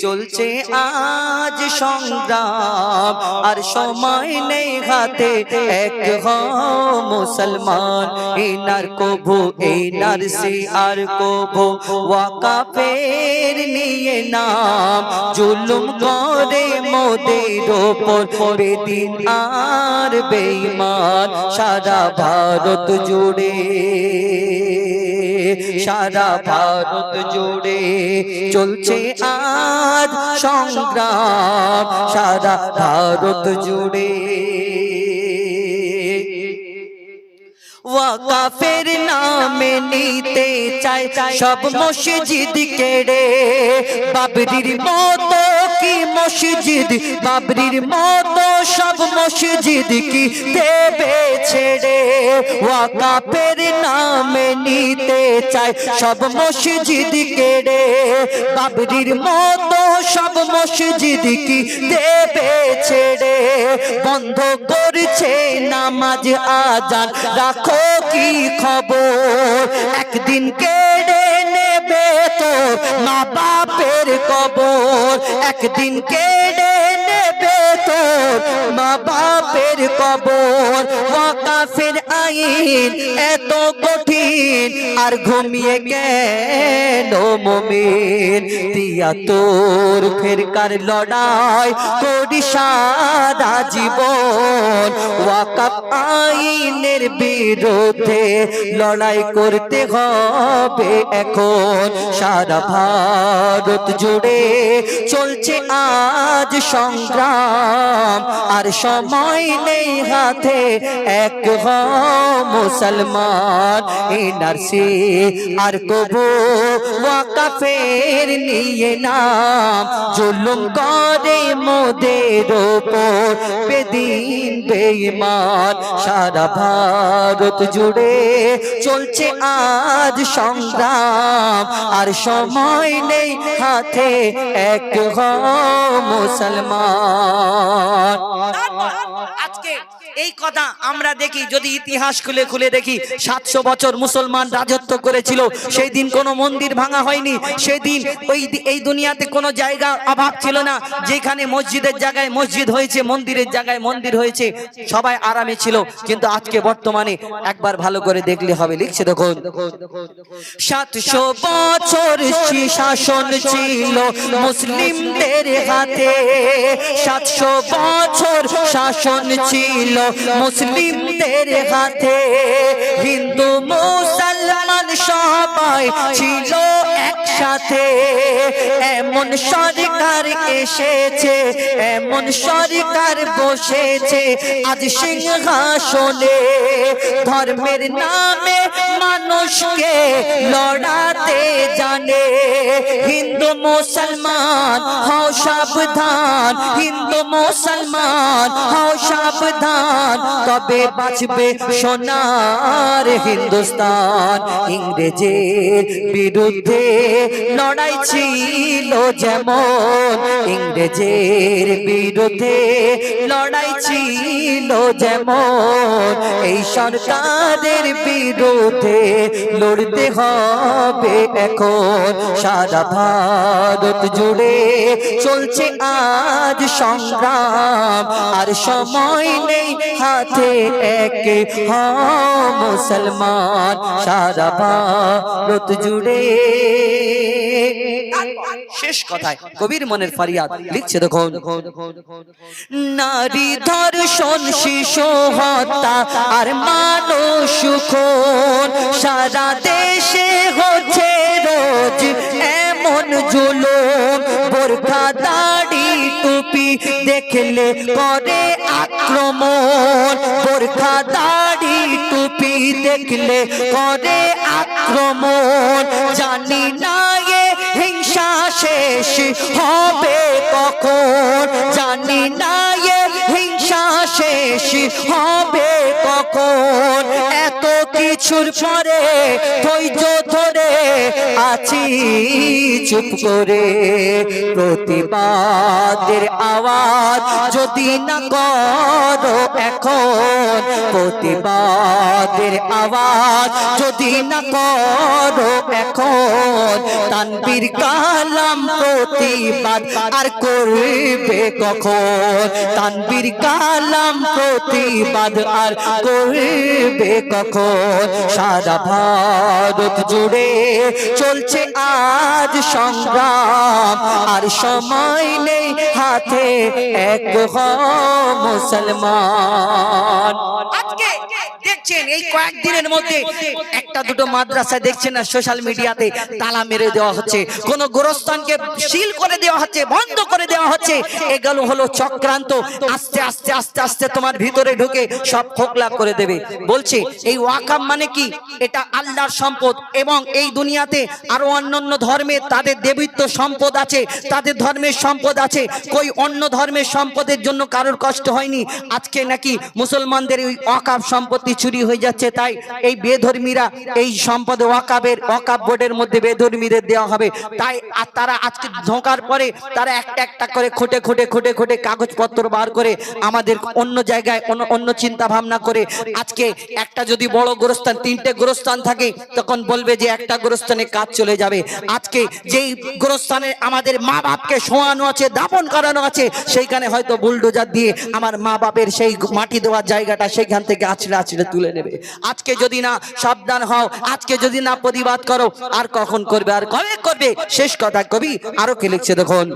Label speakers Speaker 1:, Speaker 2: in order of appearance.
Speaker 1: চলছে আজ সংগ্রাম আর সময় নেই হাতে এক হও মুসলমান এনার কবু এনার সি আর কবু ওয়াকাফের নিয়ে নাম জুলুম করে মোদের ওপর বেদিন আর বেঈমান সারা ভারত জুড়ে। সারা ভারত জুড়ে চলছে আজ সংগ্রাম। সারা ভারত জুড়ে ওয়াকাফের নামে নিতে চায় সব মসজিদ কেড়ে। বাবরির মতো কি মসজিদ? বাবরির মতো সব মসজিদ কি দেবে ছেড়ে? ওয়াকাফের নামে নিতে চায় সব মসজিদ কেড়ে। বাবরির মতো সব মসজিদ কি দেবে ছেড়ে? বন্ধ করছে নামাজ আজান, রাখো কি খবর? একদিন কেড়ে নেবে তো মা বাপের কবর। একদিন কেড়ে নেবে তো মা বাপের কবর ওয়াকাফের আইন এত কঠিন, আর ঘুমিয়ে গেল মমিন? দিয়া তোর ফেরকার লড়াই করি সারা জীবন। ওয়াকাফ আইনের বিরুদ্ধে লড়াই করতে হবে এখন। সারা ভারত জুড়ে চলছে আজ সংগ্রাম, আর সময় নেই হাতে এক হ মুসলমান এনআরসি আর কবু ওয়াকাফের নিয়ে নাম জুলুম করে মোদের ওপর বেদিন বেঈমান, সারা ভারত জুড়ে চলছে আজ সংগ্রাম। আর সময় নেই হাতে, এক হ মুসলমান।
Speaker 2: এই কথা আমরা দেখি, যদি ইতিহাস খুলে খুলে দেখি, সাতশো বছর মুসলমান রাজত্ব করেছিল সেই দিন কোনো মন্দির ভাঙা হয়নি সেই দিন ওই এই দুনিয়াতে কোনো জায়গা অভাব ছিল না, যেখানে মসজিদের জায়গায় মসজিদ হয়েছে, মন্দিরের জায়গায় মন্দির হয়েছে, সবাই আরামে ছিল, কিন্তু আজকে বর্তমানে একবার ভালো করে দেখলে হবে, লিখছে দেখুন।
Speaker 1: সাতশো বছর শাসন ছিল, মুসলিমদের হাতে, সাতশো বছর শাসন ছিল মুসলিমদের হাতে, হিন্দু, মুসলমান সবাই ছিল একসাথে। এমন সরকার এসেছে, এমন সরকার বসেছে, আজ সিংহাসনে ধর্মের নামে মানুষকে লড়াতে জানে। হিন্দু, মুসলমান, হও সাবধান। হিন্দু, মুসলমান, হও সাবধান। তবে বাঁচবে সোনার হিন্দুস্তান। ইংরেজের বিরুদ্ধে লড়াই ছিল যেমন, ইংরেজের বিরুদ্ধে লড়াই ছিল যেমন। এই সরকারের বিরুদ্ধে লড়তে হবে এখন। সারা ভারত জুড়ে চলছে আজ সংগ্রাম। আর সময় নেই হাতে এক মুসলমান, সারা ভারত জুড়ে।
Speaker 2: শেষ কথায় কবির মনের ফারিয়াদ লিখছে দেখুন।
Speaker 1: নারী ধর্ষণ, শিশু হত্যা আর মানুষ সারা দেশে হচ্ছে রোজ এমন জুলুম, বোরখা দাড়ি টুপি দেখলে করে আক্রমণ। বোরখা, দাড়ি, টুপি দেখলে করে আক্রমণ। জানি না এ হিংসা শেষ হবে কখন। জানি না এ হিংসা শেষ হবে কখন। এত কিছুর পরে ধৈর্য ধরে আছি, চুপ করে। প্রতিবাদের আওয়াজ যদি না করো এখন, প্রতিবাদের আওয়াজ যদি না করো এখন, তানবীর কালাম প্রতিবাদ আর করবে কখন? তানবীর কালাম প্রতিবাদ আর করবে কখন? সারা ভারত জুড়ে চলছে আজ সংগ্রাম। আর সময় নেই হাতে, এক হ মুসলমান।
Speaker 2: আজকে দেখছেন এই কয়েকদিনের মধ্যে একটা দুটো মাদ্রাসা দেখছেন না সোশ্যাল মিডিয়াতে তালা মেরে দেওয়া হচ্ছে কোন গোরস্থানকে সিল করে দেওয়া হচ্ছে বন্ধ করে দেওয়া হচ্ছে এগুলো হলো চক্রান্ত আস্তে আস্তে আস্তে আস্তে তোমার ভিতরে ঢুকে সব খোকলা করে দেবে। বলছে এই ওয়াকাম মানে কি? এটা আল্লাহর সম্পদ এবং এই দুনিয়াতে আরও অন্যান্য ধর্মের তাদের দেবিত্ব সম্পদ আছে তাদের ধর্মের সম্পদ আছে। কই অন্য ধর্মের সম্পদের জন্য কারোর কষ্ট হয়নি? আজকে নাকি মুসলমানদের ওই ওয়াকাব সম্পত্তি চুরি হয়ে যাচ্ছে, তাই এই বেধর্মীরা এই সম্পদ ওয়াকাবের, ওয়াকাব বোর্ডের মধ্যে বেধর্মীদের দেওয়া হবে। তাই আর তারা আজকে ঢোকার পরে তারা একটা একটা করে খুঁটে খুঁটে খুঁটে খুঁটে কাগজপত্র বার করে আমাদের অন্য জায়গায়, অন্য অন্য চিন্তা ভাবনা করে আজকে একটা যদি বড় গোরস্থান, তিনটে গোরস্থান থাকে, তখন বলবে যে একটা গোরস্থানে কাজ চলে যাবে। আজকে যেই গোরস্থানে আমাদের মা বাপকে শোয়ানো আছে, দাপন করানো আছে, সেইখানে হয়তো বুলডোজার দিয়ে আমার মা বাপের সেই মাটি দেওয়ার জায়গাটা সেখান থেকে আছড়ে আছড়ে তুলে নেবে। আজকে যদি না সাবধান হও, আজকে যদি না প্রতিবাদ করো, আর কখন করবে, আর কবে করবে? শেষ কথা কবি আরও কে লিখছে দেখুন।